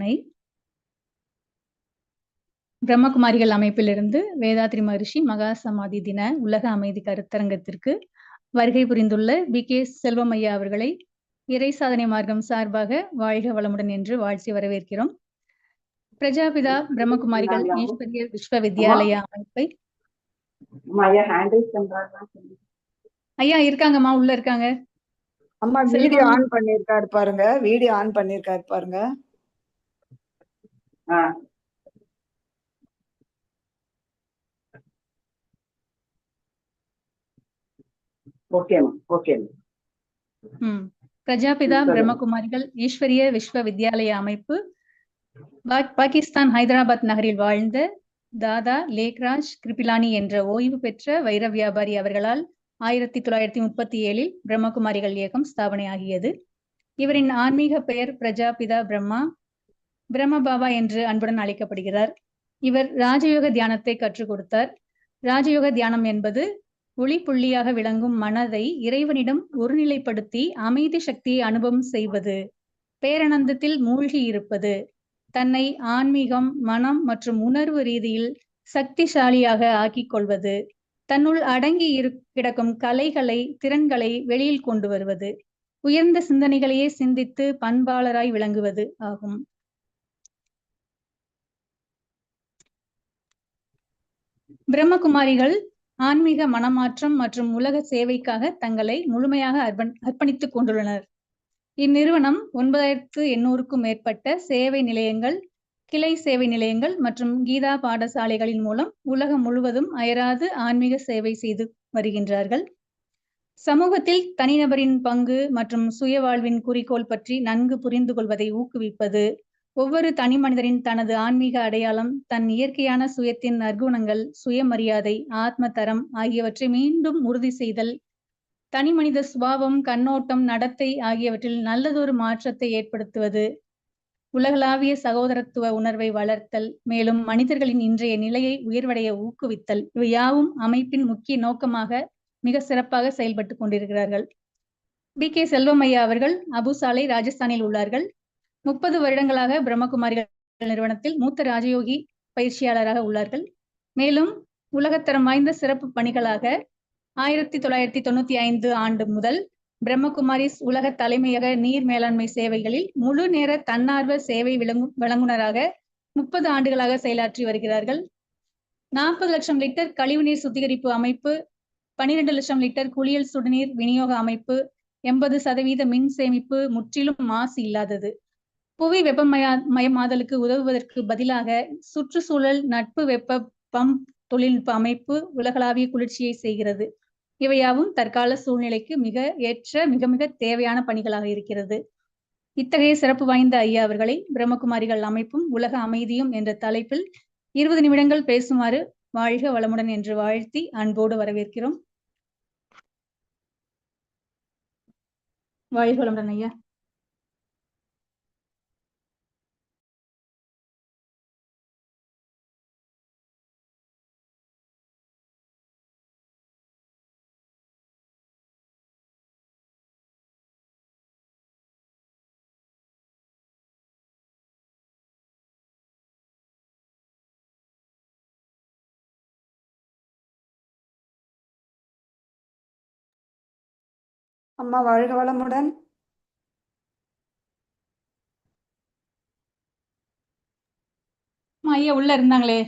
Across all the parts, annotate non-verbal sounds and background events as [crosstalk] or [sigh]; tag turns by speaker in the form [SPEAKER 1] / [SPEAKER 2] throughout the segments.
[SPEAKER 1] கருணை பிரம்மகுமாரிகள் அமைப்பிலிருந்து வேதாத்ரி மகரிஷி மகா சமாதி தின உலக அமைதி கருத்தரங்கத்திற்கு வருகை புரிந்துள்ள பி. கே. செல்வம் ஐயா அவர்களை இறை சாதனை மார்க்கம் சார்பாக வாழ்க வளமுடன் என்று வாழ்த்தி வரவேற்கிறோம். பிரஜாபிதா பிரம்மகுமாரிகள் ஈஸ்வரிய விஸ்வ வித்யாலயா அமைப்பை
[SPEAKER 2] ஐயா
[SPEAKER 1] இருக்காங்கம்மா உள்ள இருக்காங்க.
[SPEAKER 3] அம்மா. வீடியோ ஆன் பண்ணிருக்காரு பாருங்க வீடியோ ஆன் பண்ணிருக்காரு பாருங்க.
[SPEAKER 1] பிரஜாபிதா. பிரம்மகுமாரிகள் ஈஸ்வரிய விஸ்வ வித்யாலயா அமைப்பு பாகிஸ்தான் ஹைதராபாத் நகரில் வாழ்ந்த தாதா லேக்ராஜ் கிருபிலானி என்ற ஓய்வு பெற்ற வைர வியாபாரி அவர்களால் ஆயிரத்தி தொள்ளாயிரத்தி முப்பத்தி ஏழில் பிரம்மகுமாரிகள் இயக்கம் ஸ்தாபனையாகியது. இவரின் ஆன்மீக பெயர் பிரஜாபிதா பிரம்மா. பிரம்மபாபா என்று அன்புடன் அழைக்கப்படுகிறார். இவர் ராஜயோக தியானத்தை கற்றுக் கொடுத்தார். ராஜயோக தியானம் என்பது ஒளி புள்ளியாக விளங்கும் மனதை இறைவனிடம் ஒருநிலைப்படுத்தி அமைதி சக்தியை அனுபவம் செய்வது பேரனந்தத்தில் மூழ்கி இருப்பது தன்னை ஆன்மீகம் மனம் மற்றும் உணர்வு ரீதியில் சக்திசாலியாக ஆக்கிக் கொள்வது தன்னுள் அடங்கி இரு கிடக்கும் கலைகளை திறன்களை வெளியில் கொண்டு வருவது உயர்ந்த சிந்தனைகளையே சிந்தித்து பண்பாளராய் விளங்குவது ஆகும். பிரம்மகுமாரிகள் ஆன்மீக மனமாற்றம் மற்றும் உலக சேவைக்காக தங்களை முழுமையாக அர்ப்பண் அர்ப்பணித்துக் கொண்டுள்ளனர். இந்நிறுவனம் ஒன்பதாயிரத்து எண்ணூறுக்கும் மேற்பட்ட சேவை நிலையங்கள் கிளை சேவை நிலையங்கள் மற்றும் கீதா பாடசாலைகளின் மூலம் உலகம் முழுவதும் அயராது ஆன்மீக சேவை செய்து வருகின்றார்கள். சமூகத்தில் தனிநபரின் பங்கு மற்றும் சுய வாழ்வின் குறிக்கோள் பற்றி நன்கு புரிந்து கொள்வதை ஊக்குவிப்பது ஒவ்வொரு தனி மனிதரின் தனது ஆன்மீக அடையாளம் தன் இயற்கையான சுயத்தின் நற்குணங்கள் சுயமரியாதை ஆத்ம தரம் ஆகியவற்றை மீண்டும் உறுதி செய்தல் தனி மனித சுபாவம் கண்ணோட்டம் நடத்தை ஆகியவற்றில் நல்லதொரு மாற்றத்தை ஏற்படுத்துவது உலகளாவிய சகோதரத்துவ உணர்வை வளர்த்தல் மேலும் மனிதர்களின் இன்றைய நிலையை உயர்வடைய ஊக்குவித்தல் இவை யாவும் அமைப்பின் முக்கிய நோக்கமாக மிக சிறப்பாக செயல்பட்டு கொண்டிருக்கிறார்கள். பி கே செல்வமையா அவர்கள் அபுசாலை ராஜஸ்தானில் உள்ளார்கள். முப்பது வருடங்களாக பிரம்மகுமாரிகள் நிறுவனத்தில் மூத்த ராஜயோகி பயிற்சியாளராக உள்ளார்கள். மேலும் உலகத்தரம் வாய்ந்த சிறப்பு பணிகளாக ஆயிரத்தி தொள்ளாயிரத்தி தொண்ணூத்தி ஐந்து ஆண்டு முதல் பிரம்மகுமாரிஸ் உலக தலைமையக நீர் மேலாண்மை சேவைகளில் முழு நேர தன்னார்வ சேவை விளங்கு வழங்குனராக முப்பது ஆண்டுகளாக செயலாற்றி வருகிறார்கள். நாற்பது லட்சம் லிட்டர் கழிவுநீர் சுத்திகரிப்பு அமைப்பு பனிரெண்டு லட்சம் லிட்டர் குளியல் சுடுநீர் விநியோக அமைப்பு எண்பது சதவீத மின் சேமிப்பு முற்றிலும் மாசு இல்லாதது. புவி வெப்பமயா மயமாதலுக்கு உதவுவதற்கு பதிலாக சுற்றுச்சூழல் நட்பு வெப்ப பம்ப் தொழில்நுட்ப அமைப்பு உலகளாவிய குளிர்ச்சியை செய்கிறது. இவையாவும் தற்கால சூழ்நிலைக்கு மிக ஏற்ற மிக மிக தேவையான பணிகளாக இருக்கிறது. இத்தகைய சிறப்பு வாய்ந்த ஐயா அவர்களை பிரம்மகுமாரிகள் அமைப்பும் உலக அமைதியும் என்ற தலைப்பில் இருபது நிமிடங்கள் பேசுமாறு வாழ்க வளமுடன் என்று வாழ்த்தி அன்போடு வரவேற்கிறோம். வாழ்க வளமுடன் ஐயா.
[SPEAKER 3] அம்மா வாழ்க வளமுடன்.
[SPEAKER 1] ஐயா உள்ள இருந்தாங்களே?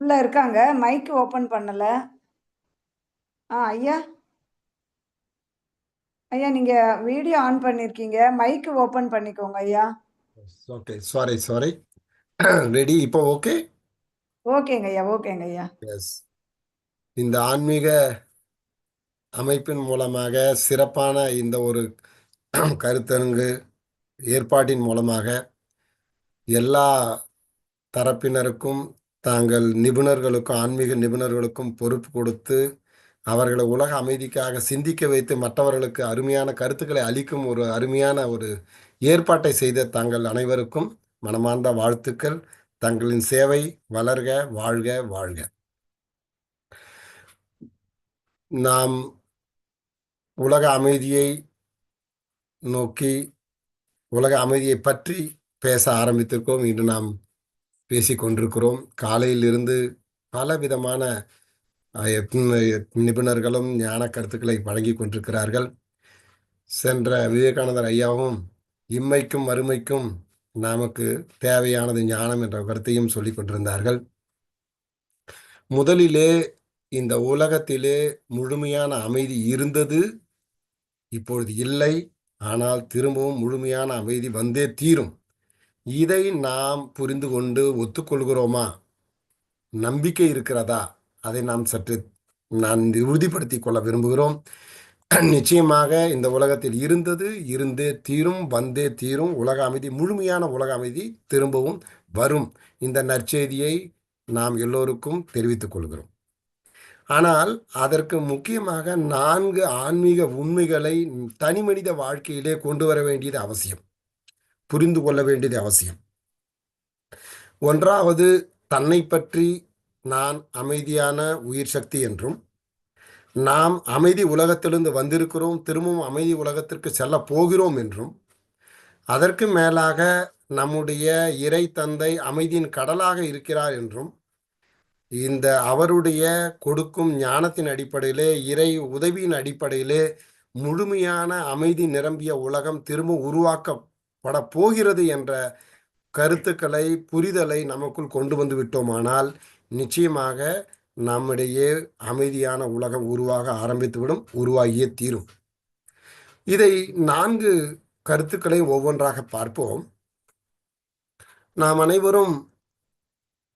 [SPEAKER 3] உள்ள இருக்காங்க. மைக் ஓபன் பண்ணல. ஆ ஐயா? ஐயா நீங்க வீடியோ ஆன் பண்ணிருக்கீங்க. மைக் ஓபன் பண்ணிக்கோங்க ஐயா.
[SPEAKER 4] ஓகே சாரி சாரி ரெடி இப்போ ஓகே
[SPEAKER 3] ஓகேங்க ஐயா ஓகேங்க ஐயா.
[SPEAKER 4] எஸ் இந்த ஆன்மீக அமைப்பின் மூலமாக சிறப்பான இந்த ஒரு [clears throat] கருத்தரங்கு ஏற்பாட்டின் மூலமாக எல்லா தரப்பினருக்கும் தாங்கள் நிபுணர்களுக்கும் ஆன்மீக நிபுணர்களுக்கும் பொறுப்பு கொடுத்து அவர்களை உலக அமைதிக்காக சிந்திக்க வைத்து மற்றவர்களுக்கு அருமையான கருத்துக்களை அளிக்கும் ஒரு அருமையான ஒரு ஏற்பாட்டை செய்த தாங்கள் அனைவருக்கும் மனமார்ந்த வாழ்த்துக்கள். தங்களின் சேவை வளர்க வாழ்க வாழ்க. நாம் உலக அமைதியை நோக்கி உலக அமைதியை பற்றி பேச ஆரம்பித்திருக்கோம். இன்று நாம் பேசிக் கொண்டிருக்கிறோம். காலையிலிருந்து பல விதமான நிபுணர்களும் ஞான கருத்துக்களை வழங்கி கொண்டிருக்கிறார்கள். சென்ற விவேகானந்தர் ஐயாவும் இம்மைக்கும் மறுமைக்கும் நமக்கு தேவையானது ஞானம் என்ற கருத்தையும் சொல்லி கொண்டிருந்தார்கள். முதலிலே இந்த உலகத்திலே முழுமையான அமைதி இருந்தது. இப்பொழுது இல்லை. ஆனால் திரும்பவும் முழுமையான அமைதி வந்தே தீரும். இதை நாம் புரிந்து கொண்டு ஒத்துக்கொள்கிறோமா? நம்பிக்கை இருக்கிறதா? அதை நாம் சற்று நான் உறுதிப்படுத்திக் கொள்ள விரும்புகிறோம். நிச்சயமாக இந்த உலகத்தில் இருந்தது இருந்தே தீரும் வந்தே தீரும். உலக அமைதி முழுமையான உலக அமைதி திரும்பவும் வரும். இந்த நற்செய்தியை நாம் எல்லோருக்கும் தெரிவித்துக் கொள்கிறோம். ஆனால் அதற்கு முக்கியமாக நான்கு ஆன்மீக உண்மைகளை தனி மனித வாழ்க்கையிலே கொண்டு வர வேண்டியது அவசியம். புரிந்து கொள்ள வேண்டியது அவசியம். ஒன்றாவது தன்னை பற்றி நான் அமைதியான உயிர் சக்தி என்றும் நாம் அமைதி உலகத்திலிருந்து வந்திருக்கிறோம் திரும்பவும் அமைதி உலகத்திற்கு செல்ல போகிறோம் என்றும் அதற்கு மேலாக நம்முடைய இறை தந்தை அமைதியின் கடலாக இருக்கிறார் என்றும் இந்த அவருடைய கொடுக்கும் ஞானத்தின் அடிப்படையிலே இறை உதவியின் அடிப்படையிலே முழுமையான அமைதி நிரம்பிய உலகம் திரும்ப உருவாக்கப்பட போகிறது என்ற கருத்துக்களை புரிதலை நமக்குள் கொண்டு வந்து விட்டோமானால் நிச்சயமாக நம்முடைய அமைதியான உலகம் உருவாக ஆரம்பித்துவிடும் உருவாகியே தீரும். இதை நான்கு கருத்துக்களை ஒவ்வொன்றாக பார்ப்போம். நாம் அனைவரும்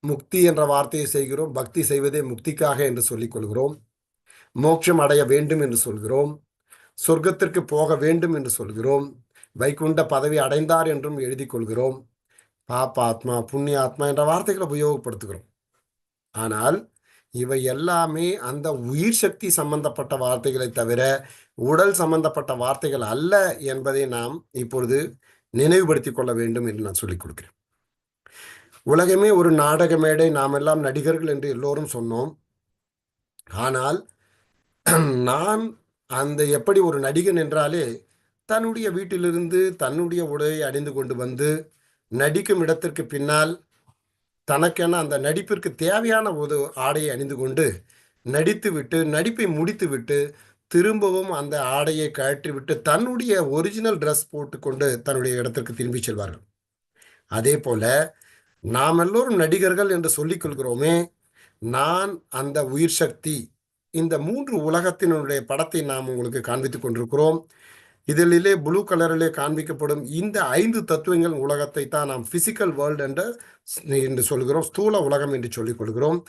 [SPEAKER 4] முக்தி என்ற வார்த்தையை செய்கிறோம் பக்தி செய்வதே முக்திக்காக என்று சொல்லிக் கொள்கிறோம். மோட்சம் அடைய வேண்டும் என்று சொல்கிறோம். சொர்க்கத்திற்கு போக வேண்டும் என்று சொல்கிறோம். வைகுண்ட பதவி அடைந்தார் என்றும் எழுதி கொள்கிறோம். பாப்ப ஆத்மா புண்ணிய ஆத்மா என்ற வார்த்தைகளை உபயோகப்படுத்துகிறோம். ஆனால் இவை எல்லாமே அந்த உயிர் சக்தி சம்பந்தப்பட்ட வார்த்தைகளை தவிர உடல் சம்பந்தப்பட்ட வார்த்தைகள் அல்ல என்பதை நாம் இப்பொழுது நினைவுபடுத்திக் கொள்ள வேண்டும் என்று நான் சொல்லிக் கொடுக்கிறேன். உலகமே ஒரு நாடக மேடை நாம் எல்லாம் நடிகர்கள் என்று எல்லோரும் சொன்னோம். ஆனால் நான் அந்த எப்படி ஒரு நடிகன் என்றாலே தன்னுடைய வீட்டிலிருந்து தன்னுடைய உடையை அணிந்து கொண்டு வந்து நடிக்கும் இடத்திற்கு பின்னால் தனக்கென அந்த நடிப்பிற்கு தேவையான ஒரு ஆடையை அணிந்து கொண்டு நடித்து விட்டு நடிப்பை முடித்து விட்டு திரும்பவும் அந்த ஆடையை கழற்றிவிட்டு தன்னுடைய ஒரிஜினல் ட்ரெஸ் போட்டுக்கொண்டு தன்னுடைய இடத்திற்கு திரும்பி செல்வார்கள். அதே போல நாம் எல்லோரும் நடிகர்கள் என்று சொல்லிக் கொள்கிறோமே நான் அந்த உயிர் சக்தி இந்த மூன்று உலகத்தினுடைய படத்தை நாம் உங்களுக்கு காண்பித்துக் கொண்டிருக்கிறோம். இதிலே ப்ளூ கலரிலே காண்பிக்கப்படும் இந்த ஐந்து தத்துவங்கள் உலகத்தை தான் நாம் பிசிக்கல் வேர்ல்டு என்று என்று சொல்கிறோம் ஸ்தூல உலகம் என்று சொல்லிக் கொள்கிறோம்.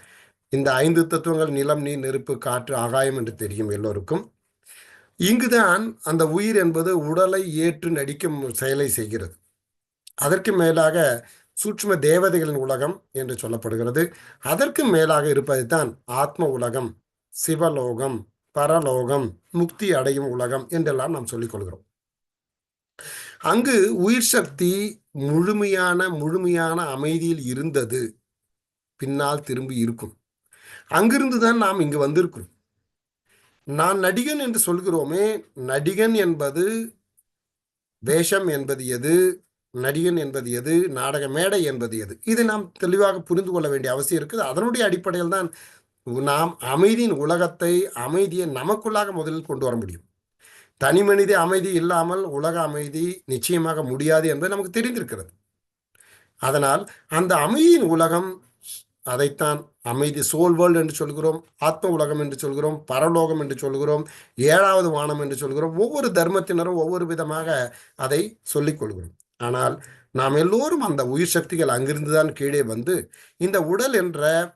[SPEAKER 4] இந்த ஐந்து தத்துவங்கள் நிலம் நீர் நெருப்பு காற்று ஆகாயம் என்று தெரியும் எல்லோருக்கும். இங்குதான் அந்த உயிர் என்பது உடலை ஏற்று நடிக்கும் செயலை செய்கிறது. அதற்கு மேலாக சூட்சும தேவதைகளின் உலகம் என்று சொல்லப்படுகிறது. அதற்கு மேலாக இருப்பது தான் ஆத்ம உலகம் சிவலோகம் பரலோகம் முக்தி அடையும் உலகம் என்றெல்லாம் நாம் சொல்லிக் கொள்கிறோம். அங்கு உயிர் சக்தி முழுமையான முழுமையான அமைதியில் இருந்தது. பின்னால் திரும்பி இருக்கும். அங்கிருந்து தான் நாம் இங்கு வந்திருக்கிறோம். நான் நடிகன் என்று சொல்கிறோமே நடிகன் என்பது வேஷம் என்பது எது? நடிகன் என்பது எது நாடக மேடை என்பது எது? இது நாம் தெளிவாக புரிந்து கொள்ள வேண்டிய அவசியம் இருக்குது. அதனுடைய அடிப்படையில் தான் நாம் அமைதியின் உலகத்தை அமைதியை நமக்குள்ளாக முதலில் கொண்டு வர முடியும். தனி மனித அமைதி இல்லாமல் உலக அமைதி நிச்சயமாக முடியாது என்பது நமக்கு தெரிந்திருக்கிறது. அதனால் அந்த அமைதியின் உலகம் அதைத்தான் அமைதி சோல் வேர்ல்டு என்று சொல்கிறோம் ஆத்ம உலகம் என்று சொல்கிறோம் பரலோகம் என்று சொல்கிறோம் ஏழாவது வானம் என்று சொல்கிறோம். ஒவ்வொரு தர்மத்தினரும் ஒவ்வொரு விதமாக அதை சொல்லிக் கொள்கிறோம். ஆனால் நாம் எல்லோரும் அந்த உயிர் சக்திகள் அங்கிருந்துதான் கீழே வந்து இந்த உடல் என்ற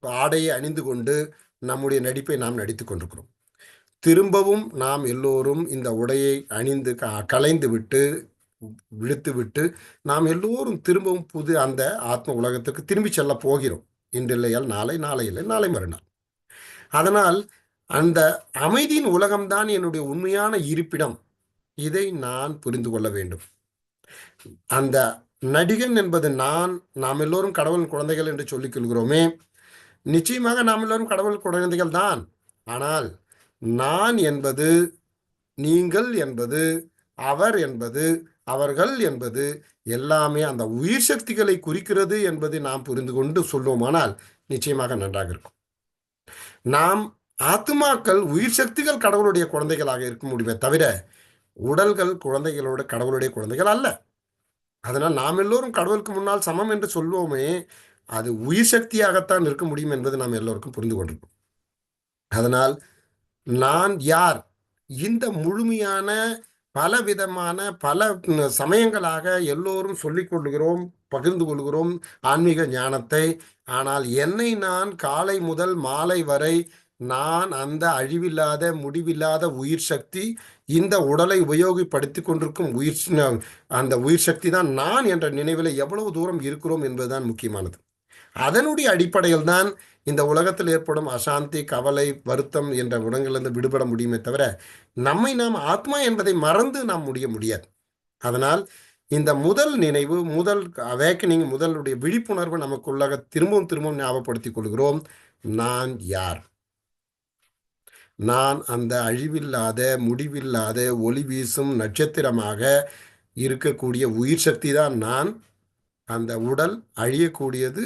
[SPEAKER 4] ஆடையை அணிந்து கொண்டு நம்முடைய நடிப்பை நாம் நடித்து கொண்டிருக்கிறோம். திரும்பவும் நாம் எல்லோரும் இந்த உடையை அணிந்து க- விட்டு விழுத்து விட்டு நாம் எல்லோரும் திரும்பவும் புது அந்த ஆத்ம உலகத்துக்கு திரும்பி செல்ல போகிறோம். இன்று இல்லையால் நாளை நாளை இல்லை நாளை மறுநாள். அதனால் அந்த அமைதியின் உலகம்தான் என்னுடைய உண்மையான இருப்பிடம். இதை நான் புரிந்து கொள்ள வேண்டும். அந்த நடிகன் என்பது நான் நாம் எல்லோரும் கடவுள் குழந்தைகள் என்று சொல்லிக் கொள்கிறோமே. நிச்சயமாக நாம் எல்லோரும் கடவுள் குழந்தைகள் தான். ஆனால் நான் என்பது நீங்கள் என்பது அவர் என்பது அவர்கள் என்பது எல்லாமே அந்த உயிர் சக்திகளை குறிக்கிறது என்பதை நாம் புரிந்து கொண்டு சொல்லுவோமானால் நிச்சயமாக நன்றாக இருக்கும். நாம் ஆத்மாக்கள் உயிர் சக்திகள் கடவுளுடைய குழந்தைகளாக இருக்க முடியுமே தவிர உடல்கள் குழந்தைகளோட கடவுளுடைய குழந்தைகள் அல்ல. அதனால் நாம் எல்லோரும் கடவுளுக்கு முன்னால் சமம் என்று சொல்வோமே அது உயிர் சக்தியாகத்தான் இருக்க முடியும் என்பது நாம் எல்லோருக்கும் புரிந்து கொண்டிருக்கோம் அதனால் நான் யார்? இந்த முழுமையான பல விதமான பல சமயங்களாக எல்லோரும் சொல்லிக் கொள்கிறோம் பகிர்ந்து கொள்கிறோம் ஆன்மீக ஞானத்தை. ஆனால் என்னை நான் காலை முதல் மாலை வரை நான் அந்த அழிவில்லாத முடிவில்லாத உயிர் சக்தி இந்த உடலை உபயோகப்படுத்தி கொண்டிருக்கும் உயிர் அந்த உயிர் சக்தி தான் நான் என்ற நினைவில் எவ்வளவு தூரம் இருக்கிறோம் என்பதுதான் முக்கியமானது. அதனுடைய அடிப்படையில் தான் இந்த உலகத்தில் ஏற்படும் அசாந்தி கவலை வருத்தம் என்ற உடங்களிலிருந்து விடுபட முடியுமே தவிர நம்மை நாம் ஆத்மா என்பதை மறந்து நாம் முடிய முடியாது. அதனால் இந்த முதல் நினைவு முதல் அவேக்கனிங் முதலுடைய விழிப்புணர்வு நமக்குள்ளாக திரும்பவும் திரும்பவும் ஞாபகப்படுத்திக் கொள்கிறோம். நான் யார்? நான் அந்த அழிவில்லாத முடிவில்லாத ஒளி வீசும் நட்சத்திரமாக இருக்கக்கூடிய உயிர் சக்தி தான் நான். அந்த உடல் அழியக்கூடியது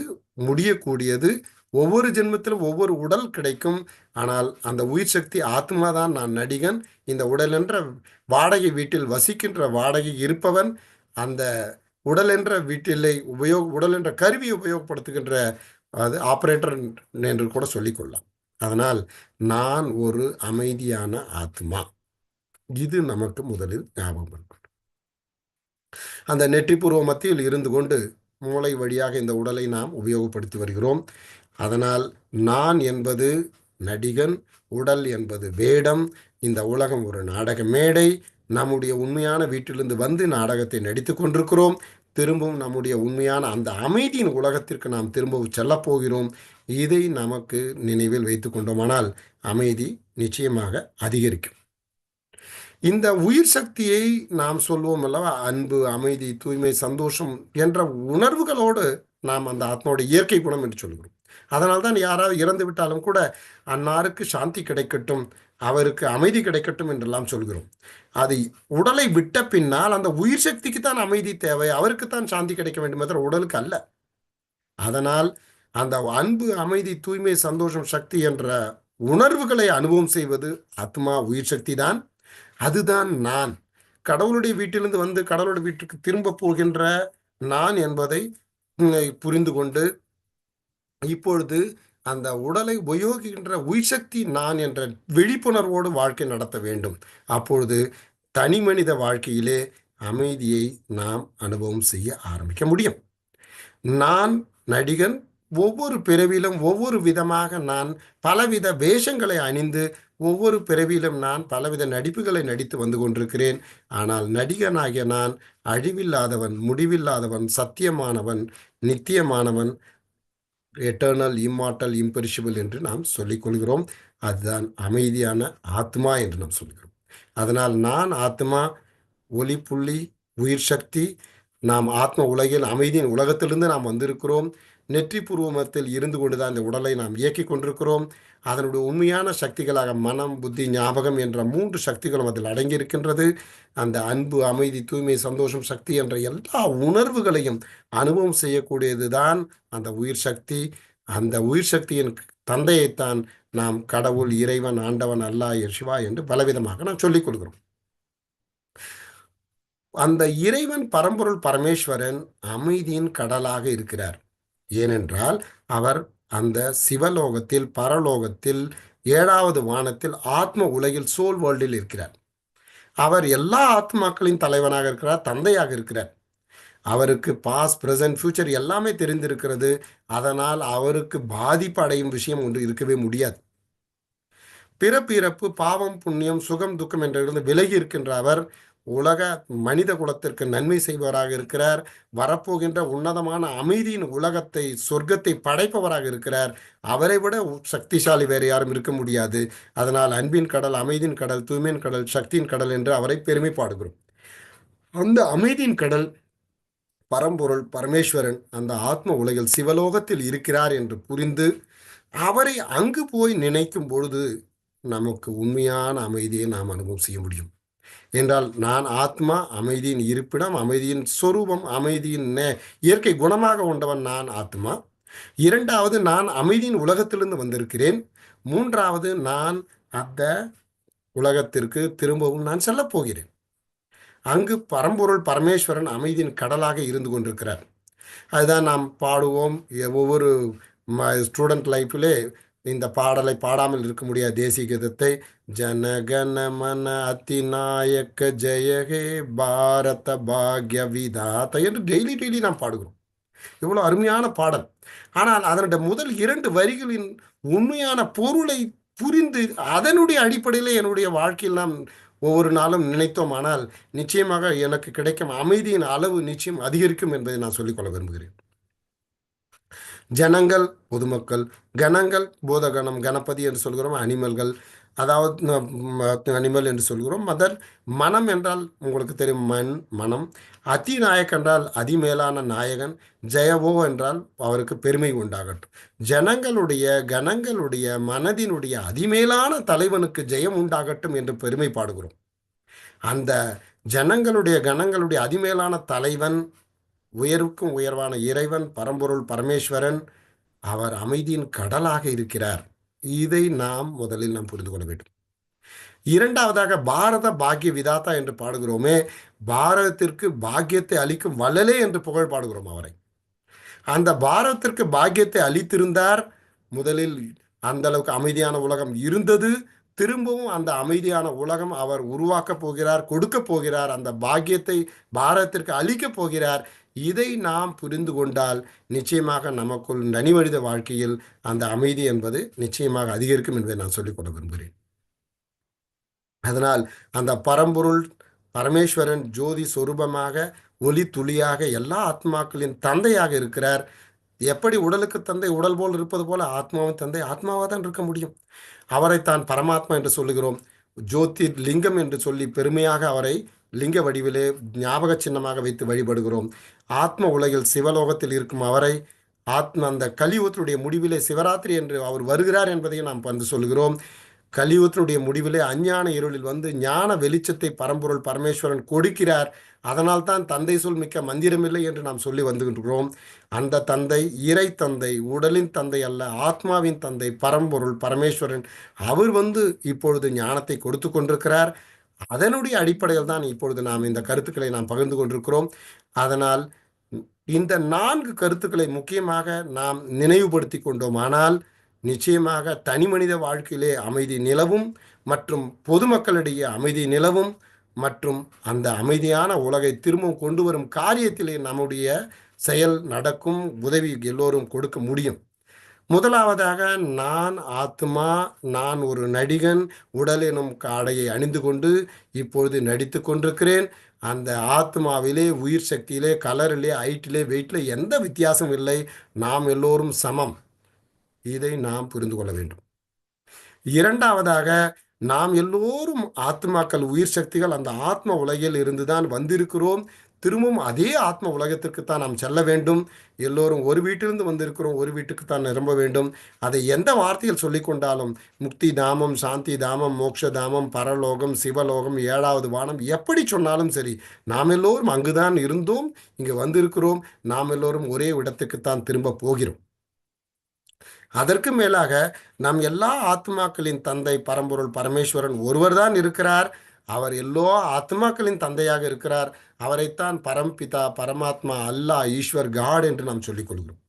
[SPEAKER 4] முடியக்கூடியது ஒவ்வொரு ஜென்மத்திலும் ஒவ்வொரு உடல் கிடைக்கும். ஆனால் அந்த உயிர் சக்தி ஆத்மா தான். நான் நடிகன் இந்த உடல் என்ற வாடகை வீட்டில் வசிக்கின்ற வாடகை இருப்பவன் அந்த உடல் என்ற வீட்டிலை உபயோக உடல் என்ற கருவி உபயோகப்படுத்துகின்ற அது ஆப்ரேட்டர் என்று கூட சொல்லிக்கொள்ளலாம் அதனால் நான் ஒரு அமைதியான ஆத்மா. இது நமக்கு முதலில் ஞாபகம் அந்த நெற்றிப்பூர்வ மத்தியில் இருந்து கொண்டு மூளை வழியாக இந்த உடலை நாம் உபயோகப்படுத்தி வருகிறோம். அதனால் நான் என்பது நடிகன் உடல் என்பது வேடம் இந்த உலகம் ஒரு நாடக மேடை நம்முடைய உண்மையான வீட்டிலிருந்து வந்து நாடகத்தை நடித்து கொண்டிருக்கிறோம். திரும்பவும் நம்முடைய உண்மையான அந்த அமைதியின் உலகத்திற்கு நாம் திரும்பவும் செல்லப் போகிறோம். இதை நமக்கு நினைவில் வைத்து கொண்டோமானால் அமைதி நிச்சயமாக அதிகரிக்கும். இந்த உயிர் சக்தியை நாம் சொல்வோம் அல்லவா? அன்பு அமைதி தூய்மை சந்தோஷம் என்ற உணர்வுகளோடு நாம் அந்த ஆத்மாவோட இயற்கை குணம் என்று சொல்கிறோம் அதனால் தான் யாராவது இறந்து விட்டாலும் கூட அன்னாருக்கு சாந்தி கிடைக்கட்டும் அவருக்கு அமைதி கிடைக்கட்டும் என்றெல்லாம் சொல்கிறோம். அது உடலை விட்ட பின்னால் அந்த உயிர் சக்திக்கு தான் அமைதி தேவை அவருக்கு தான் சாந்தி கிடைக்க வேண்டும் உடலுக்கு அல்ல. அதனால் அந்த அன்பு அமைதி தூய்மை சந்தோஷம் சக்தி என்ற உணர்வுகளை அனுபவம் செய்வது ஆத்மா உயிர் சக்தி தான். அதுதான் நான். கடவுளுடைய வீட்டிலிருந்து வந்து கடவுளுடைய வீட்டுக்கு திரும்ப போகின்ற நான் என்பதை புரிந்து கொண்டு இப்பொழுது அந்த உடலை உபயோகிக்கின்ற உயிர்சக்தி நான் என்ற விழிப்புணர்வோடு வாழ்க்கை நடத்த வேண்டும். அப்பொழுது தனி மனித வாழ்க்கையிலே அமைதியை நாம் அனுபவம் செய்ய ஆரம்பிக்க முடியும். நான் நடிகன் ஒவ்வொரு பிறவிலும் ஒவ்வொரு விதமாக நான் பலவித வேஷங்களை அணிந்து ஒவ்வொரு பிறவிலும் நான் பலவித நடிப்புகளை நடித்து வந்து கொண்டிருக்கிறேன். ஆனால் நடிகனாகிய நான் அழிவில்லாதவன் முடிவில்லாதவன் சத்தியமானவன் நித்தியமானவன் எட்டர்னல் இம்மார்டல் இம்பெரிஷபிள் என்று நாம் சொல்லிக்கொள்கிறோம் அதுதான் அமைதியான ஆத்மா என்று நாம் சொல்கிறோம். அதனால் நான் ஆத்மா ஒளி புள்ளி உயிர் சக்தி நாம் ஆத்ம உலகில் அமைதியின் உலகத்திலிருந்து நாம் வந்திருக்கிறோம். நெற்றி பூர்வமத்தில் இருந்து கொண்டுதான் இந்த உடலை நாம் இயக்கி கொண்டிருக்கிறோம். அதனுடைய உண்மையான சக்திகளாக மனம் புத்தி ஞாபகம் என்ற மூன்று சக்திகளும் அதில் அடங்கியிருக்கின்றது. அந்த அன்பு அமைதி தூய்மை சந்தோஷம் சக்தி என்ற எல்லா உணர்வுகளையும் அனுபவம் செய்யக்கூடியது தான் அந்த உயிர் சக்தி. அந்த உயிர் சக்தியின் தந்தையைத்தான் நாம் கடவுள் இறைவன் ஆண்டவன் அல்லா சிவா என்று பலவிதமாக நாம் சொல்லிக் கொள்கிறோம். அந்த இறைவன் பரம்பொருள் பரமேஸ்வரன் அமைதியின் கடலாக இருக்கிறார். ஏனென்றால் அவர் அந்த சிவலோகத்தில் பரலோகத்தில் ஏழாவது வானத்தில் ஆத்ம உலகில் சோல் வேர்ல்டில் இருக்கிறார். அவர் எல்லா ஆத்மாக்களின் தலைவனாக இருக்கிறார் தந்தையாக இருக்கிறார். அவருக்கு பாஸ் ப்ரெசன்ட் ஃபியூச்சர் எல்லாமே தெரிந்திருக்கிறது. அதனால் அவருக்கு பாதிப்பு அடையும் விஷயம் ஒன்று இருக்கவே முடியாது. பிறப்பிறப்பு பாவம் புண்ணியம் சுகம் துக்கம் என்ற விலகி இருக்கின்ற அவர் உலக மனித குலத்திற்கு நன்மை செய்பவராக இருக்கிறார். வரப்போகின்ற உன்னதமான அமைதியின் உலகத்தை சொர்க்கத்தை படைப்பவராக இருக்கிறார். அவரை விட சக்திசாலி வேறு யாரும் இருக்க முடியாது. அதனால் அன்பின் கடல் அமைதியின் கடல் தூய்மையின் கடல் சக்தியின் கடல் என்று அவரை பெருமை பாடுகிறோம். அந்த அமைதியின் கடல் பரம்பொருள் பரமேஸ்வரன் அந்த ஆத்ம உலகில் சிவலோகத்தில் இருக்கிறார் என்று புரிந்து அவரை அங்கு போய் நினைக்கும் பொழுது நமக்கு உண்மையான அமைதியை நாம் அனுபவம் செய்ய முடியும். என்றால் நான் ஆத்மா அமைதியின் இருப்பிடம் அமைதியின் சொரூபம் அமைதியின் இயற்கை குணமாக கொண்டவன் நான் ஆத்மா. இரண்டாவது நான் அமைதியின் உலகத்திலிருந்து வந்திருக்கிறேன். மூன்றாவது நான் அந்த உலகத்திற்கு திரும்பவும் நான் செல்லப் போகிறேன். அங்கு பரம்பொருள் பரமேஸ்வரன் அமைதியின் கடலாக இருந்து கொண்டிருக்கிறார். அதுதான் நாம் பாடுவோம் எ- ஒவ்வொரு ஸ்டூடெண்ட் லைஃப்பிலே இந்த பாடலை பாடாமல் இருக்க முடியாத. தேசிய கீதத்தை ஜனகன மன அதிநாயக்க ஜெயகே பாரத பாக்ய விதாத்த என்று டெய்லி டெய்லி நாம் பாடுகிறோம். இவ்வளோ அருமையான பாடல். ஆனால் அதனுடைய முதல் இரண்டு வரிகளின் உண்மையான பொருளை புரிந்து அதனுடைய அடிப்படையில் என்னுடைய வாழ்க்கையில் நாம் ஒவ்வொரு நாளும் நினைத்தோமானால் நிச்சயமாக எனக்கு கிடைக்கும் அமைதியின் அளவு நிச்சயம் அதிகரிக்கும் என்பதை நான் சொல்லிக்கொள்ள விரும்புகிறேன். ஜனங்கள் பொதுமக்கள் கணங்கள் போதகணம் கணபதி என்று சொல்கிறோம் அனிமல்கள். அதாவது அனிமல் என்று சொல்கிறோம். மதர் மனம் என்றால் உங்களுக்கு தெரியும் மண் மனம். அதிநாயக் என்றால் அதிமேலான நாயகன். ஜெயவோ என்றால் அவருக்கு பெருமை உண்டாகட்டும். ஜனங்களுடைய கணங்களுடைய மனதினுடைய அதிமேலான தலைவனுக்கு ஜெயம் உண்டாகட்டும் என்று பெருமை பாடுகிறோம் அந்த ஜனங்களுடைய கணங்களுடைய அதிமேலான தலைவன் உயர்வுக்கும் உயர்வான இறைவன் பரம்பொருள் பரமேஸ்வரன் அவர் அமைதியின் கடலாக இருக்கிறார். இதை நாம் முதலில் நாம் புரிந்து கொள்ள வேண்டும். இரண்டாவதாக பாரத பாக்கிய விதாத்தா என்று பாடுகிறோமே பாரதத்திற்கு பாக்கியத்தை அளிக்கும் வள்ளலே என்று புகழ் பாடுகிறோம் அவரை. அந்த பாரதத்திற்கு பாக்கியத்தை அளித்திருந்தார். முதலில் அந்த அளவுக்கு அமைதியான உலகம் இருந்தது. திரும்பவும் அந்த அமைதியான உலகம் அவர் உருவாக்கப் போகிறார் கொடுக்க போகிறார். அந்த பாக்கியத்தை பாரதத்திற்கு அளிக்கப் போகிறார். இதை நாம் புரிந்து கொண்டால் நிச்சயமாக நமக்குள் நனிமனித வாழ்க்கையில் அந்த அமைதி என்பது நிச்சயமாக அதிகரிக்கும் என்பதை நான் சொல்லிக்கொள்ள விரும்புகிறேன். அதனால் அந்த பரம்பொருள் பரமேஸ்வரன் ஜோதி சொரூபமாக ஒளி துளியாக எல்லா ஆத்மாக்களின் தந்தையாக இருக்கிறார். எப்படி உடலுக்கு தந்தை உடல் போல் இருப்பது போல ஆத்மாவின் தந்தை ஆத்மாவாக தான் இருக்க முடியும். அவரை தான் பரமாத்மா என்று சொல்லுகிறோம். ஜோதி லிங்கம் என்று சொல்லி பெருமையாக அவரை லிங்க வடிவிலே ஞாபக சின்னமாக வைத்து வழிபடுகிறோம். ஆத்ம உலகில் சிவலோகத்தில் இருக்கும் அவரை ஆத்ம அந்த கலியுகத்தினுடைய முடிவிலே சிவராத்திரி என்று அவர் வருகிறார் என்பதையும் நாம் வந்து சொல்கிறோம். கலியுகத்தினுடைய முடிவிலே அஞ்ஞான இருளில் வந்து ஞான வெளிச்சத்தை பரம்பொருள் பரமேஸ்வரன் கொடுக்கிறார். அதனால் தான் தந்தை சொல் மிக்க மந்திரமில்லை என்று நாம் சொல்லி வந்துகின்றோம். அந்த தந்தை இறை தந்தை உடலின் தந்தை அல்ல ஆத்மாவின் தந்தை பரம்பொருள் பரமேஸ்வரன். அவர் வந்து இப்பொழுது ஞானத்தை கொடுத்து கொண்டிருக்கிறார். அதனுடைய அடிப்படையில் தான் இப்பொழுது நாம் இந்த கருத்துக்களை நாம் பகிர்ந்து கொண்டிருக்கிறோம். அதனால் இந்த நான்கு கருத்துக்களை முக்கியமாக நாம் நினைவுபடுத்தி கொண்டோம். ஆனால் நிச்சயமாக தனி மனித வாழ்க்கையிலே அமைதி நிலவும் மற்றும் பொதுமக்களிடையே அமைதி நிலவும் மற்றும் அந்த அமைதியான உலகை திரும்பவும் கொண்டு வரும் காரியத்திலே நம்முடைய செயல் நடக்கும் உதவி எல்லோரும் கொடுக்க முடியும். முதலாவதாக நான் ஆத்மா நான் ஒரு நடிகன் உடல் எனும் காடையை அணிந்து கொண்டு இப்பொழுது நடித்து கொண்டிருக்கிறேன். அந்த ஆத்மாவிலே உயிர் சக்தியிலே கலரிலே ஹைட்டிலே வெயிட்டிலே எந்த வித்தியாசம் இல்லை. நாம் எல்லோரும் சமம். இதை நாம் புரிந்து கொள்ள வேண்டும். இரண்டாவதாக நாம் எல்லோரும் ஆத்மாக்கள் உயிர் சக்திகள் அந்த ஆத்ம உலகில் இருந்துதான் வந்திருக்கிறோம். திரும்பவும் அதே ஆத்ம உலகத்திற்கு தான் நாம் செல்ல வேண்டும். எல்லோரும் ஒரு வீட்டிலிருந்து வந்திருக்கிறோம் ஒரு வீட்டுக்கு தான் நிரம்ப வேண்டும். அதை எந்த வார்த்தையில் சொல்லிக்கொண்டாலும் முக்தி தாமம் சாந்தி தாமம் மோட்ச தாமம் பரலோகம் சிவலோகம் ஏழாவது வானம் எப்படி சொன்னாலும் சரி நாம் எல்லோரும் அங்குதான் இருந்தோம் இங்கே வந்திருக்கிறோம். நாம் எல்லோரும் ஒரே இடத்துக்குத்தான் திரும்ப போகிறோம். அதற்கு மேலாக நம் எல்லா ஆத்மாக்களின் தந்தை பரம்பொருள் பரமேஸ்வரன் ஒருவர் தான் இருக்கிறார். அவர் எல்லோ ஆத்மாக்களின் தந்தையாக இருக்கிறார். அவரைத்தான் பரம்பிதா பரமாத்மா அல்லாஹ் ஈஸ்வர் காட் என்று நாம் சொல்லிக் கொள்கிறோம்.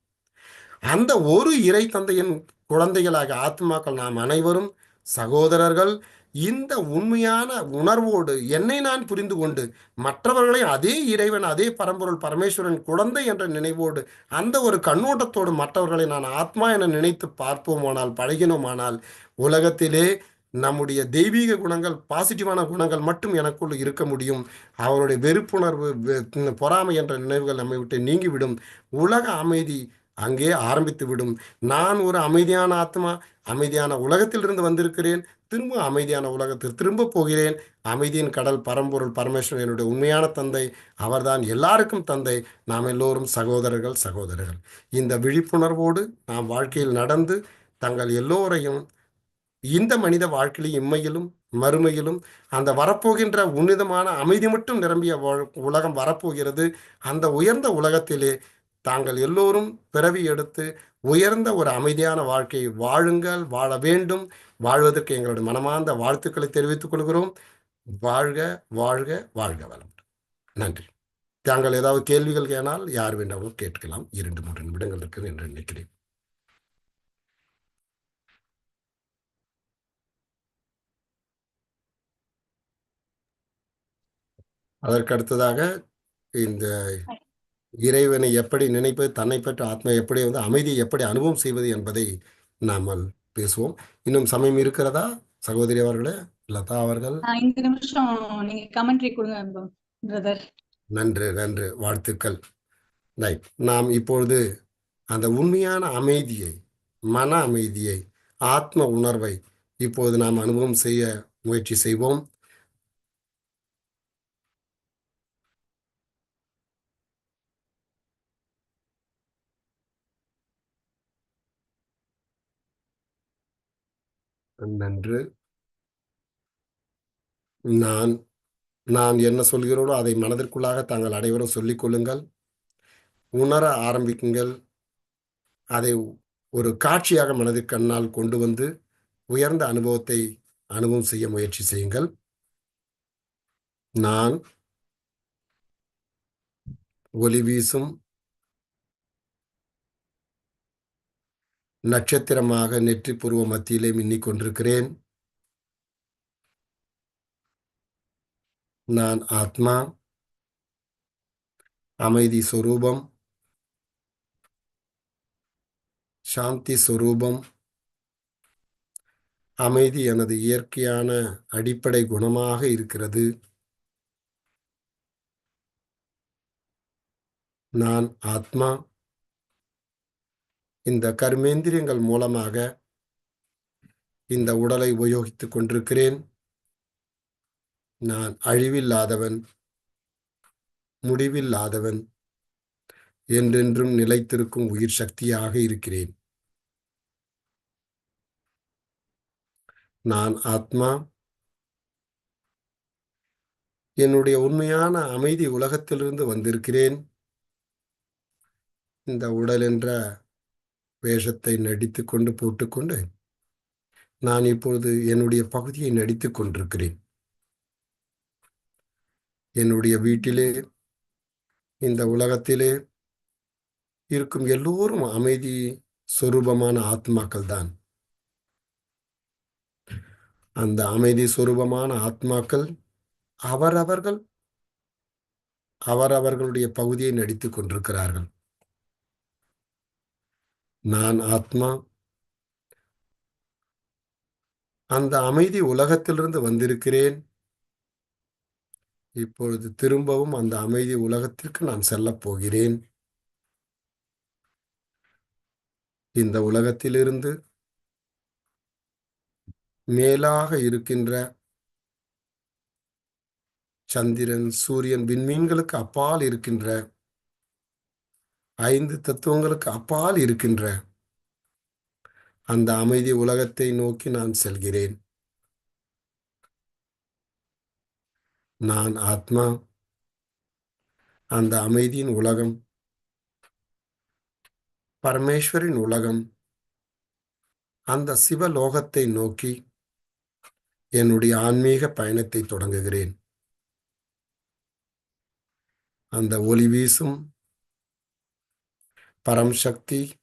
[SPEAKER 4] அந்த ஒரு இறை தந்தையின் குழந்தைகளாக ஆத்மாக்கள் நாம் அனைவரும் சகோதரர்கள் இந்த உண்மையான உணர்வோடு என்னை நான் புரிந்து கொண்டு மற்றவர்களை அதே இறைவன் அதே பரம்பொருள் பரமேஸ்வரன் குழந்தை என்ற நினைவோடு அந்த ஒரு கண்ணோட்டத்தோடு மற்றவர்களை நான் ஆத்மா என நினைத்து பார்ப்போமானால் பழகினோமானால் உலகத்திலே நம்முடைய தெய்வீக குணங்கள் பாசிட்டிவான குணங்கள் மட்டும் எனக்குள் இருக்க முடியும். அவருடைய வெறுப்புணர்வு பொறாமை என்ற நினைவுகள் நம்மை விட்டு நீங்கிவிடும். உலக அமைதி அங்கே ஆரம்பித்து விடும். நான் ஒரு அமைதியான ஆத்மா அமைதியான உலகத்திலிருந்து வந்திருக்கிறேன். திரும்ப அமைதியான உலகத்தில் திரும்ப போகிறேன். அமைதியின் கடல் பரம்பொருள் பரமேஸ்வரன் என்னுடைய உண்மையான தந்தை. அவர்தான் எல்லாருக்கும் தந்தை. நாம் எல்லோரும் சகோதரர்கள் சகோதரர்கள் இந்த விழிப்புணர்வோடு நாம் வாழ்க்கையில் நடந்து தங்கள் எல்லோரையும் இந்த மனித வாழ்க்கையிலும் இம்மையிலும் மறுமையிலும் அந்த வரப்போகின்ற உன்னிதமான அமைதி மட்டும் நிரம்பிய உலகம் வரப்போகிறது. அந்த உயர்ந்த உலகத்திலே தாங்கள் எல்லோரும் பிறவி எடுத்து உயர்ந்த ஒரு அமைதியான வாழ்க்கையை வாழுங்கள் வாழ வேண்டும். வாழ்வதற்கு எங்களுடைய மனமார்ந்த வாழ்த்துக்களை தெரிவித்துக் கொள்கிறோம். வாழ்க வாழ்க வாழ்க வளம் நன்றி. தாங்கள் ஏதாவது கேள்விகள் கேனால் யார் வேண்டாலும் கேட்கலாம். இரண்டு மூன்று நிமிடங்கள் இருக்குது என்று நினைக்கிறேன். அதற்கு அடுத்ததாக இந்த இறைவனை எப்படி நினைப்பது தன்னை பெற்ற ஆத்மா எப்படி வந்து அமைதியை எப்படி அனுபவம் செய்வது என்பதை நாமல் பேசுவோம். இன்னும் சமயம் இருக்கிறதா? சகோதரி அவர்களே லதா அவர்கள்.
[SPEAKER 1] ஐந்து நிமிஷம் நீங்க கமெண்ட்ரி கொடுங்க பிரதர்
[SPEAKER 4] நன்று நன்று. வாழ்த்துக்கள். ரைட் நாம் இப்பொழுது அந்த உண்மையான அமைதியை மன அமைதியை ஆத்ம உணர்வை இப்போது நாம் அனுபவம் செய்ய முயற்சி செய்வோம். நன்று. நான் நான் என்ன சொல்கிறோனோ அதை மனதிற்குள்ளாக தாங்கள் அனைவரும் சொல்லிக் கொள்ளுங்கள். உணர ஆரம்பிக்குங்கள். அதை ஒரு காட்சியாக மனதிற்கு கண்ணால் கொண்டு வந்து உயர்ந்த அனுபவத்தை அனுபவம் செய்ய முயற்சி செய்யுங்கள். நான் ஒளி வீசும் நட்சத்திரமாக நெற்றி பூர்வ மத்தியிலே மின்னிக் கொண்டிருக்கிறேன். நான் ஆத்மா. அமைதி சுரூபம். சாந்தி சுரூபம். அமைதி எனது இயற்கையான அடிப்படை குணமாக இருக்கிறது. நான் ஆத்மா. இந்த கர்மேந்திரியங்கள் மூலமாக இந்த உடலை உபயோகித்துக் கொண்டிருக்கிறேன். நான் அழிவில்லாதவன் முடிவில்லாதவன் என்றென்றும் நிலைத்திருக்கும் உயிர் சக்தியாக இருக்கிறேன். நான் ஆத்மா. என்னுடைய உண்மையான அமைதி உலகத்திலிருந்து வந்திருக்கிறேன். இந்த உடல் என்ற வேஷத்தை நடித்து கொண்டு போட்டுக்கொண்டு நான் இப்பொழுது என்னுடைய பகுதியை நடித்து கொண்டிருக்கிறேன். என்னுடைய வீட்டிலே இந்த உலகத்திலே இருக்கும் எல்லோரும் அமைதி சொரூபமான ஆத்மாக்கள் தான் அந்த அமைதி சொரூபமான ஆத்மாக்கள் அவரவர்கள் அவரவர்களுடைய பகுதியை நடித்து கொண்டிருக்கிறார்கள். நான் ஆத்மா. அந்த அமைதி உலகத்திலிருந்து வந்திருக்கிறேன். இப்பொழுது திரும்பவும் அந்த அமைதி உலகத்திற்கு நான் செல்லப் போகிறேன். இந்த உலகத்திலிருந்து மேலாக இருக்கின்ற சந்திரன் சூரியன் விண்மீன்களுக்கு அப்பால் இருக்கின்ற ஐந்து தத்துவங்களுக்கு அப்பால் இருக்கின்ற அந்த அமைதி உலகத்தை நோக்கி நான் செல்கிறேன். நான் ஆத்மா. அந்த அமைதியின் உலகம். பரமேஸ்வரின் உலகம். அந்த சிவலோகத்தை நோக்கி என்னுடைய ஆன்மீக பயணத்தை தொடங்குகிறேன். அந்த ஒளி வீசும் பரம் சக்தி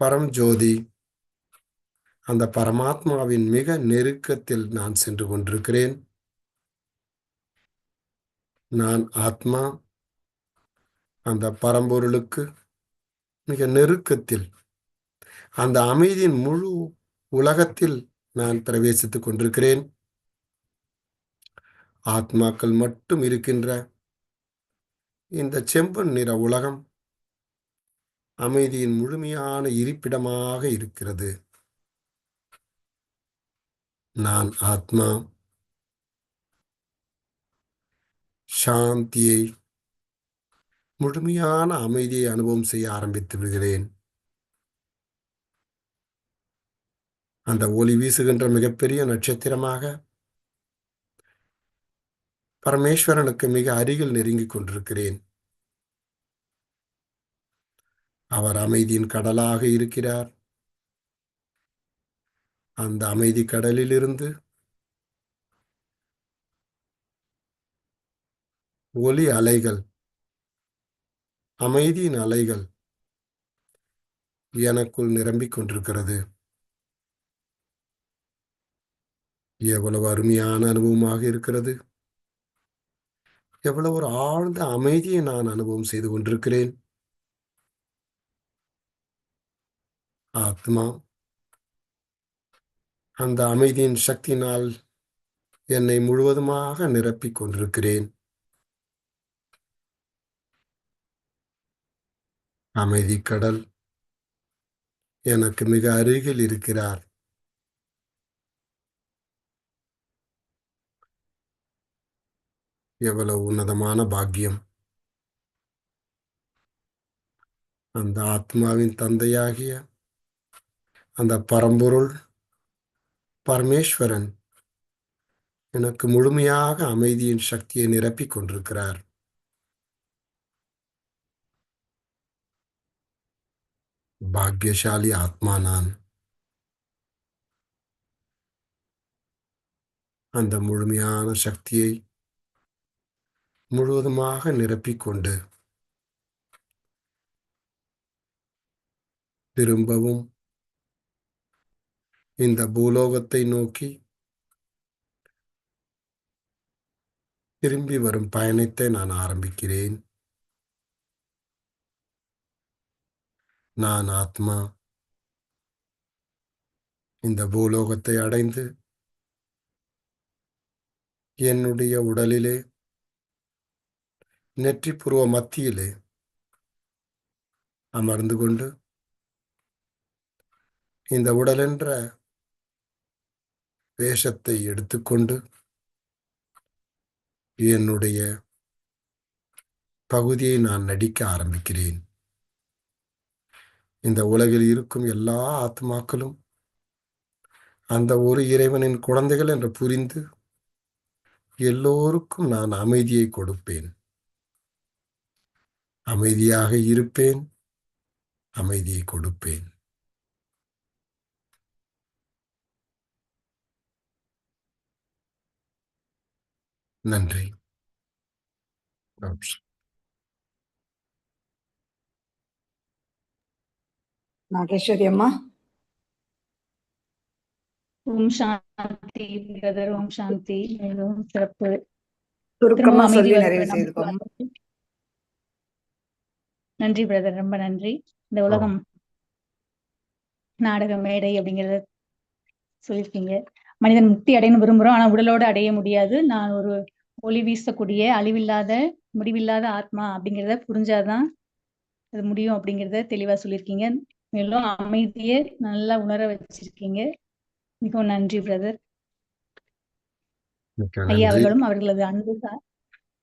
[SPEAKER 4] பரம் ஜோதி. அந்த பரமாத்மாவின் மிக நெருக்கத்தில் நான் சென்று கொண்டிருக்கிறேன். நான் ஆத்மா. அந்த பரம்பொருளுக்கு மிக நெருக்கத்தில் அந்த அமைதியின் முழு உலகத்தில் நான் பிரவேசித்துக் கொண்டிருக்கிறேன். ஆத்மாக்கள் மட்டும் இருக்கின்ற இந்த செம்பன் நிற உலகம் அமைதியின் முழுமையான இருப்பிடமாக இருக்கிறது. நான் ஆத்மா. சாந்தியை முழுமையான அமைதியை அனுபவம் செய்ய ஆரம்பித்து விடுகிறேன். அந்த ஒளி வீசுகின்ற மிகப்பெரிய நட்சத்திரமாக பரமேஸ்வரனுக்கு மிக அருகில் நெருங்கிக் கொண்டிருக்கிறேன். அவர் அமைதியின் கடலாக இருக்கிறார். அந்த அமைதி கடலிலிருந்து ஒலி அலைகள் அமைதியின் அலைகள் எனக்குள் நிரம்பிக் கொண்டிருக்கிறது. எவ்வளவு அருமையான அனுபவமாக இருக்கிறது. எவ்வளவு ஒரு ஆழ்ந்த அமைதியை நான் அனுபவம் செய்து கொண்டிருக்கிறேன். ஆத்மா அந்த அமைதியின் சக்தியினால் என்னை முழுவதுமாக நிரப்பிக் கொண்டிருக்கிறேன். அமைதி கடல் எனக்கு மிக அருகில் இருக்கிறார். எவ்வளவு உன்னதமான பாக்கியம். அந்த ஆத்மாவின் தந்தையாகிய அந்த பரம்பொருள் பரமேஸ்வரன் எனக்கு முழுமையாக அமைதியின் சக்தியை நிரப்பிக் கொண்டிருக்கிறார். பாக்கியசாலி ஆத்மா நான். அந்த முழுமையான சக்தியை முழுவதுமாக நிரப்பிக்கொண்டு திரும்பவும் இந்த பூலோகத்தை நோக்கி திரும்பி வரும் பயணத்தை நான் ஆரம்பிக்கிறேன். நான் ஆத்மா. இந்த பூலோகத்தை அடைந்து என்னுடைய உடலிலே நெற்றிப்புருவ மத்தியிலே அமர்ந்து கொண்டு இந்த உடலென்ற வேஷத்தை எடுத்துக்கொண்டு என்னுடைய பகுதியை நான் நடிக்க ஆரம்பிக்கிறேன். இந்த உலகில் இருக்கும் எல்லா ஆத்மாக்களும் அந்த ஒரு இறைவனின் குழந்தைகள் என்று புரிந்து எல்லோருக்கும் நான் அமைதியை கொடுப்பேன். அமைதியாக இருப்பேன் அமைதியை கொடுப்பேன். நன்றி.
[SPEAKER 3] நாகேஸ்வரி அம்மா.
[SPEAKER 1] ஓம் சாந்தி பிரதர். ஓம் சாந்தி. மிகவும் சிறப்பு.
[SPEAKER 3] சுருக்கமா சொல்லி நிறைவு செய்துக்கோங்க.
[SPEAKER 1] நன்றி பிரதர். ரொம்ப நன்றி. இந்த உலகம் நாடக மேடை அப்படிங்கறத சொல்லியிருக்கீங்க. மனிதன் முக்தி அடையணும் விரும்புறோம் ஆனா உடலோட அடைய முடியாது. நான் ஒரு ஒளி வீசக்கூடிய அழிவில்லாத முடிவில்லாத ஆத்மா அப்படிங்கிறத புரிஞ்சாதான் அது முடியும் அப்படிங்கிறத தெளிவா சொல்லியிருக்கீங்க. மேலும் அமைதியை நல்லா உணர வச்சிருக்கீங்க. மிகவும் நன்றி பிரதர் ஐயா அவர்களும் அவர்களது அன்பு சார்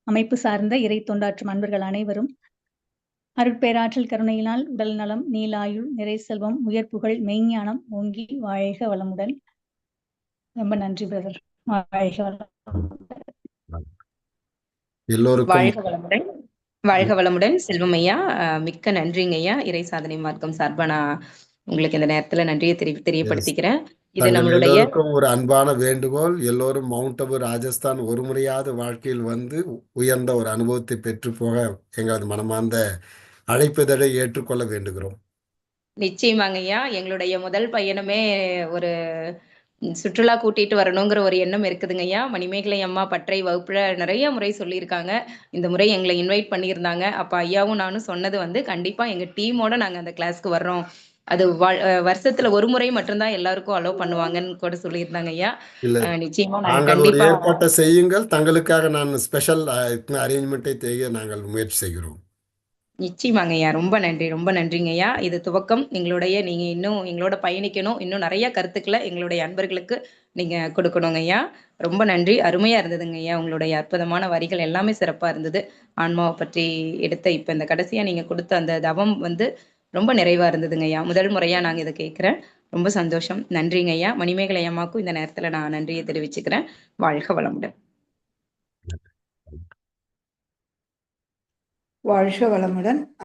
[SPEAKER 1] அமைப்பு சார்ந்த இறை தொண்டாற்றும் அன்பர்கள் அனைவரும் அருட்பேராற்றல் கருணையினால் உடல் நலம் நீலாயுள் நிறை செல்வம் உயர் புகழ் மெய்ஞானம் ஓங்கி வாழ்க வளமுடன். ரொம்ப நன்றி பிரதர் வாழ்க வளமுடன்.
[SPEAKER 4] எல்லோருக்கும்
[SPEAKER 5] வாழ்க வளமுடன். வாழ்க வளமுடன். செல்வம் ஐயா மிக்க நன்றிங்க ஐயா. இறை சாதனை மார்க்கம் சார்பா நான் உங்களுக்கு இந்த நேரத்துல நன்றியை தெரி தெரியப்படுத்திக்கிறேன். இது நம்மளுடைய
[SPEAKER 4] ஒரு அன்பான வேண்டுகோள். எல்லோரும் மவுண்ட் அபு ராஜஸ்தான் ஒரு முறையாவது வாழ்க்கையில் வந்து உயர்ந்த ஒரு அனுபவத்தை பெற்று போக எங்களது மனமார்ந்த அழைப்புதலை ஏற்றுக்கொள்ள வேண்டுகிறோம்.
[SPEAKER 5] நிச்சயமாங்க ஐயா. எங்களுடைய முதல் பயணமே ஒரு சுற்றுலா கூட்டிட்டு வரணுங்கிற ஒரு எண்ணம் இருக்குதுங்க ஐயா. மணிமேகலை அம்மா பற்றை வகுப்புல நிறைய முறை சொல்லியிருக்காங்க. இந்த முறை எங்களை இன்வைட் பண்ணியிருந்தாங்க. அப்ப ஐயாவும் நானும் சொன்னது வந்து கண்டிப்பா எங்க டீமோட நாங்க அந்த கிளாஸ்க்கு வர்றோம். அது வருஷத்துல ஒரு முறை மட்டும்தான் எல்லாருக்கும் அலோவ் பண்ணுவாங்கன்னு கூட சொல்லியிருந்தாங்க ஐயா. நிச்சயமா நாங்க
[SPEAKER 4] நாங்கள் ஒரு ஏற்பாட்டை செய்யுங்கள். தங்களுக்காக நான் ஸ்பெஷல் அரேஞ்ச்மெண்ட்டை செய்ய நாங்கள் முயற்சி செய்கிறோம்.
[SPEAKER 5] நிச்சயமாங்க ஐயா. ரொம்ப நன்றி. ரொம்ப நன்றிங்க ஐயா. இது துவக்கம். எங்களுடைய நீங்க இன்னும் எங்களோட பயணிக்கணும். இன்னும் நிறைய கருத்துக்களை எங்களுடைய அன்பர்களுக்கு நீங்க கொடுக்கணுங்க ஐயா. ரொம்ப நன்றி. அருமையா இருந்ததுங்க ஐயா. உங்களுடைய அற்புதமான வரிகள் எல்லாமே சிறப்பா இருந்தது. ஆன்மாவை பற்றி எடுத்த இப்ப இந்த கடைசியா நீங்க கொடுத்த அந்த தவம் வந்து ரொம்ப நிறைவா இருந்ததுங்க ஐயா. முதல் முறையா நாங்க இதை கேட்கிறேன். ரொம்ப சந்தோஷம். நன்றிங்க ஐயா. மணிமேகலை அம்மாவுக்கும் இந்த நேரத்துல நான் நன்றியை தெரிவிச்சுக்கிறேன். வாழ்க வளமுடன்.
[SPEAKER 3] வாழ்க வளமுடன்.